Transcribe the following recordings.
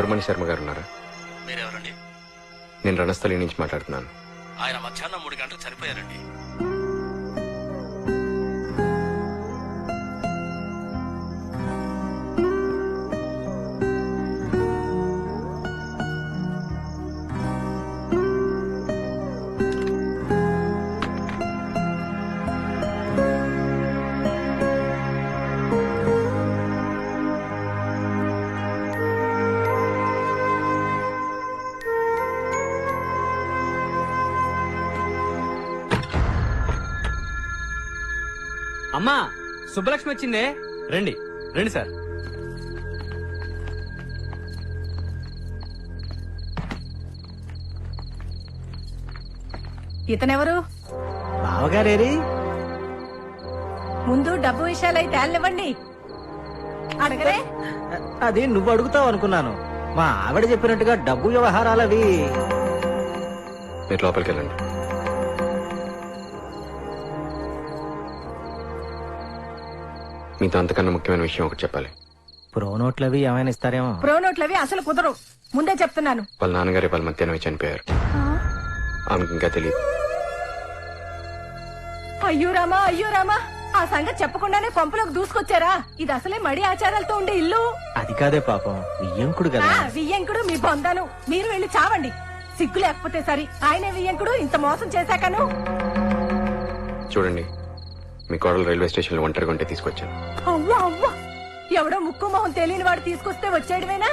సుబ్రహ్మణ్య శర్మ గారు ఉన్నారా? మీరెవరండి? నేను రణస్థలి నుంచి మాట్లాడుతున్నాను. ఆయన మధ్యాహ్నం మూడు గంటలకు చనిపోయారండి. అమ్మా సుబ్బలక్ష్మి వచ్చిందే. రండి రండి సార్. ఇతనెవరు? బావగారేరి? ముందు డబ్బు విషయాలై తేలనివ్వండి. అడగరే? అది నువ్వు అడుగుతావు అనుకున్నాను. మా ఆవిడ చెప్పినట్టుగా డబ్బు వ్యవహారాలు అవి మీరు లోపలికి వెళ్ళండి మీతో అంతకన్నా ముఖ్యమైన విషయం ఒకటి చెప్పాలి. ప్రో నోట్లు అవి ఏమైనా ఇస్తారేమో. ప్రో నోట్లవి అసలు కుదరవు. ముందే చెప్తున్నాను. వాళ్ళ నాన్నగారి వాళ్ళ మధ్యాహ్నం చనిపోయారు. ఆమెకి ఇంకా తెలియదు అయ్యో రామా అయ్యో రామా. ఆ సంగతి చెప్పకుండానే కొంపలోకి దూసుకొచ్చారా? ఇది అసలే మడి ఆచారాలతో ఉండే ఇల్లు. అది కాదే పాపం. వియ్యంకుడు కదా. ఆ, వియ్యంకుడు మీ బొందాను. మీరు వెళ్ళి చావండి. సిగ్గు లేకపోతే సరి. ఆయనే వియ్యంకుడు. ఇంత మోసం చేశాకను. చూడండి మీ కోడలు రైల్వే స్టేషన్లో ఒంటరిగా ఉంటే తీసుకొచ్చాను. అవ్వ అవ్వ! ఎవడో ముక్కు మొహం తెలియని వాడు తీసుకొస్తే వచ్చేయడమేనా?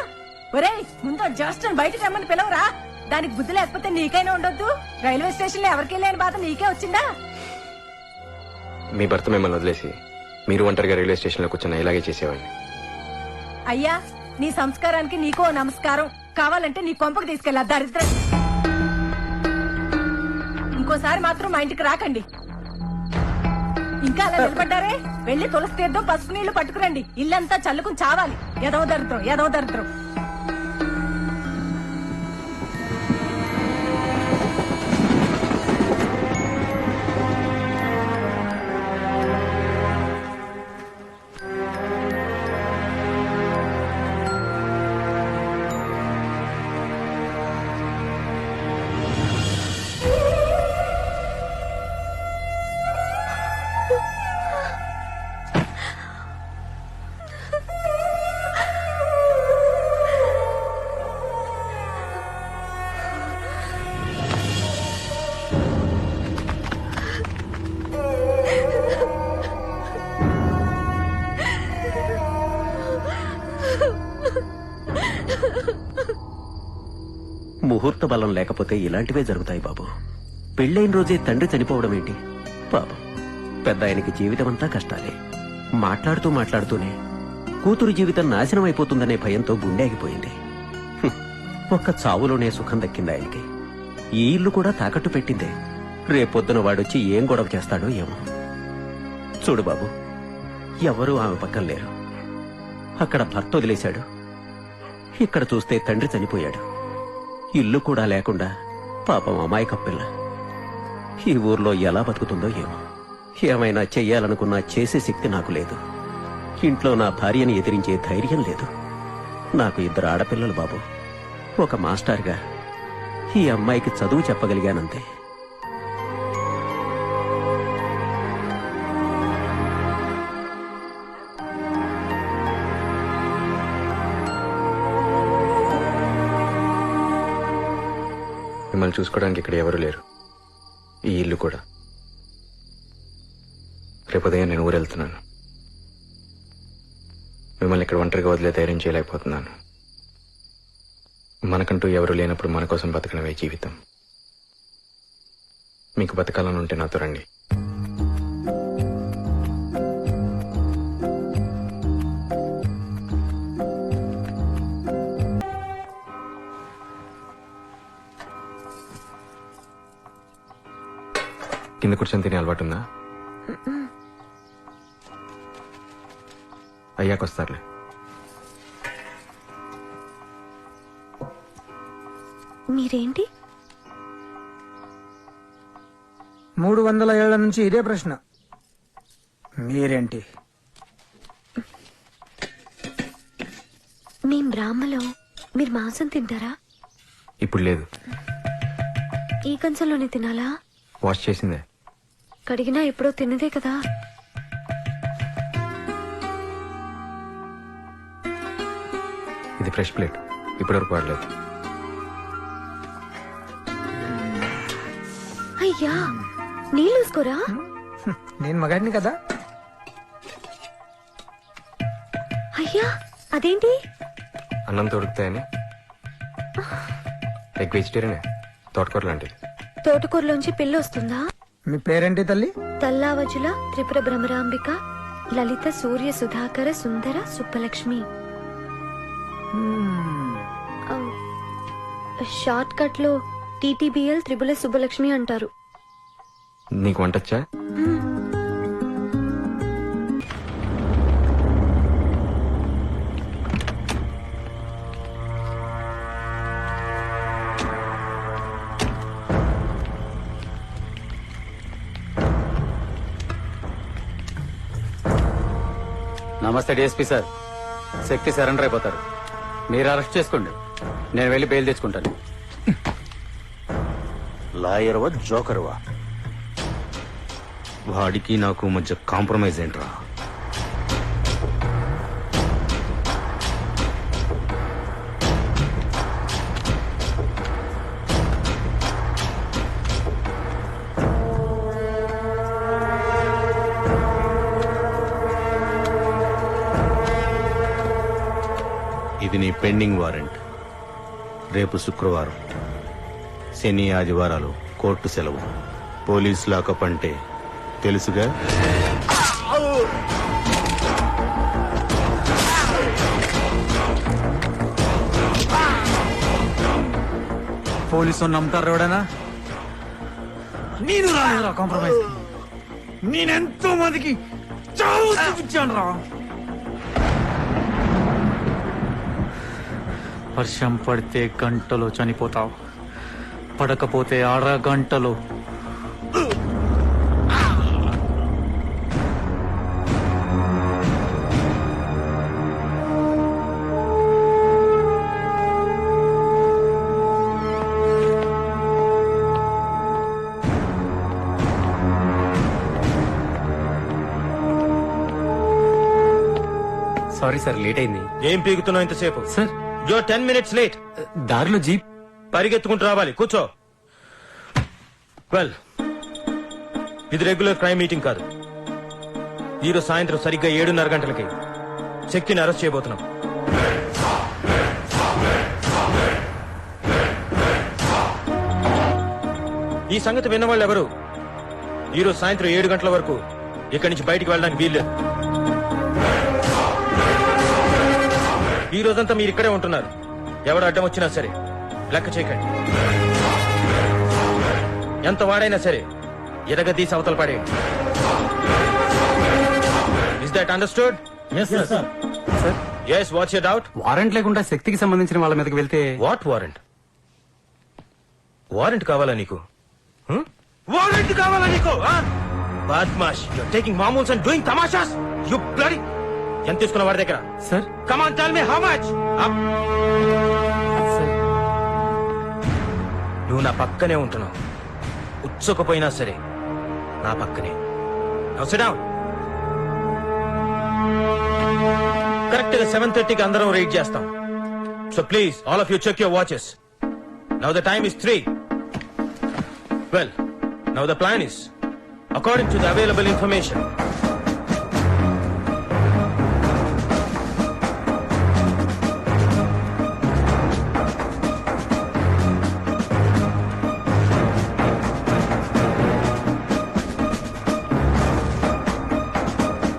ఒరేయ్ ముందు జస్ట్ బయటికి రమ్మని పిలవరా? దానికి బుద్ధి లేకపోతే నీకైనా ఉండొద్దు. రైల్వే స్టేషన్లో ఎవరికి లేని బాధ నీకే వచ్చిందా? మీ భర్త మిమ్మల్ని వదిలేసి మీరు ఒంటరిగా రైల్వే స్టేషన్లో కూర్చున్న ఇలాగే చేసేవాడిని. అయ్యా నీ సంస్కారానికి నీకో నమస్కారం. కావాలంటే నీ కొంపకు తీసుకెళ్ళా దరిద్రం. ఇంకోసారి మాత్రం మా ఇంటికి రాకండి. ఇంకా అలా నిలబడ్డారే? వెళ్ళి తులసి తీర్థం పసుపు నీళ్ళు పట్టుకురండి. ఇల్లంతా చల్లుకుని చావాలి. ఎదవ దరిద్రం ఎదవ దరిద్రం ముహూర్త బలం లేకపోతే ఇలాంటివే జరుగుతాయి బాబు. పెళ్ళైన రోజే తండ్రి చనిపోవడం ఏంటి? పాపం పెద్ద ఆయనకి జీవితం అంతా కష్టాలే. మాట్లాడుతూ మాట్లాడుతూనే కూతురు జీవితం నాశనం అయిపోతుందనే భయంతో గుండె ఆగిపోయింది. ఒక్క చావులోనే సుఖం దక్కింది ఆయనకి. ఈ ఇల్లు కూడా తాకట్టు పెట్టిందే. రేపొద్దున వాడొచ్చి ఏం గొడవ చేస్తాడో ఏమో. చూడు బాబు ఎవరూ ఆమె పక్కన లేరు. అక్కడ భర్త వదిలేశాడు. ఇక్కడ చూస్తే తండ్రి చనిపోయాడు. ఇల్లు కూడా లేకుండా పాపం అమాయక పిల్ల. ఈ ఊర్లో ఎలా బతుకుతుందో ఏమో. ఏమైనా చెయ్యాలనుకున్నా చేసే శక్తి నాకు లేదు. ఇంట్లో నా భార్యని ఎదిరించే ధైర్యం లేదు. నాకు ఇద్దరు ఆడపిల్లలు బాబు. ఒక మాస్టర్గా ఈ అమ్మాయికి చదువు చెప్పగలిగానంతే. మిమ్మల్ని చూసుకోవడానికి ఇక్కడ ఎవరు లేరు. ఈ ఇల్లు కూడా. రేపు ఉదయం నేను ఊరెళ్తున్నాను. మిమ్మల్ని ఇక్కడ ఒంటరిగా వదిలే ధైర్యం చేయలేకపోతున్నాను. మనకంటూ ఎవరు లేనప్పుడు మన కోసం బతకడమే జీవితం. మీకు బతకాలని ఉంటే నాతో రండి. కూర్చొని తినే అలవాటు ఉందా అయ్యాకొస్తారులే మీరేంటి? మూడు వందల ఏళ్ళ నుంచి ఇదే ప్రశ్న. మీరేంటి? మేం బ్రాహ్మలో. మీరు మాంసం తింటారా? ఇప్పుడు లేదు. ఈ కంచంలోనే తినాలా? వాష్ చేసిందే. కడిగినా ఎప్పుడో తిన్నదే కదా. ఇది ఫ్రెష్ ప్లేట్. ఇప్పటివరకు వాడలేదు. అయ్యా నీళ్ళు వేసుకోరా? నేను మగాడిని కదా? అయ్యా అదేంటి? అన్నం తొడుకుతాయని. ఎగ్ వెజిటేరియనే తోటకూర లాంటిది. తోటకూరలోంచి పిల్ల వస్తుందా? మీ పేరేంటి తల్లి? తల్లావజుల త్రిపుర భ్రమరాంబిక లలిత సూర్య సుధాకర సుందర సుబ్బలక్ష్మి. షార్ట్ కట్లో టీటీబీఎల్ త్రిపుల సుబ్బలక్ష్మి అంటారు. నీకు వంటొచ్చా? నమస్తే డిఎస్పీ సార్. శక్తి సరెండర్ అయిపోతారు. మీరు అరెస్ట్ చేసుకోండి. నేను వెళ్ళి బెయిల్ తెచ్చుకుంటాను. లాయర్వా జోకర్వా? వాడికి నాకు మధ్య కాంప్రమైజ్ ఏంట్రా? ఇది నీ పెండింగ్ వారెంట్. రేపు శుక్రవారం శని ఆదివారాలు కోర్టు సెలవు. పోలీస్ లాకప్ అంటే తెలుసుగా? పోలీసు నమ్ముతారు ఎవడైనా? నేను రాలేదురా కాంప్రమైజ్ నేనెంతో మందికి చావు చూపించాను రా వర్షం పడితే గంటలో చనిపోతావు. పడకపోతే అరగంటలో సారీ సార్ లేట్ అయింది. ఏం పీకుతున్నావు ఇంతసేపు? సార్ యో టెన్ మినిట్స్ లేట్ దారిలో జీప్. పరిగెత్తుకుంటూ రావాలి. కూర్చో. వెల్ ఇది రెగ్యులర్ క్రైమ్ మీటింగ్ కాదు. ఈరోజు సాయంత్రం సరిగ్గా ఏడున్నర గంటలకి శక్తిని అరెస్ట్ చేయబోతున్నాం. ఈ సంగతి విన్నవాళ్ళు ఎవరు ఈరోజు సాయంత్రం ఏడు గంటల వరకు ఇక్కడి నుంచి బయటికి వెళ్ళడానికి వీల్లేదు. ఈ రోజంతా మీరు ఇక్కడే ఉంటున్నారు. ఎవరు అడ్డం వచ్చినా సరే లెక్క చేయకండి. ఎంత వాడైనా సరే ఎరగదీసి అవతల పడేయండి. Is that understood yes what's your doubt warrant లేకుండా శక్తికి సంబంధించిన వాళ్ళ మీదకి వెళ్తే వాట్ వారెంట్ వారెంట్ కావాలా నీకు? వారెంట్ కావాలా నీకు? బాద్మాష్ యు టేకింగ్ మామూల్స్ అండ్ డూయింగ్ తమాషాస్ యు బ్లడీ ఎంత తీసుకున్న వాడి దగ్గర? Sir. Come on tell me how much నువ్వు నా పక్కనే ఉంటున్నావు. ఉచ్చుకపోయినా సరే నా పక్కనే. కరెక్ట్గా సెవెన్ థర్టీకి అందరం రైడ్ చేస్తాం. So please all of you check your watches now the time is three well now the plan is according to the available information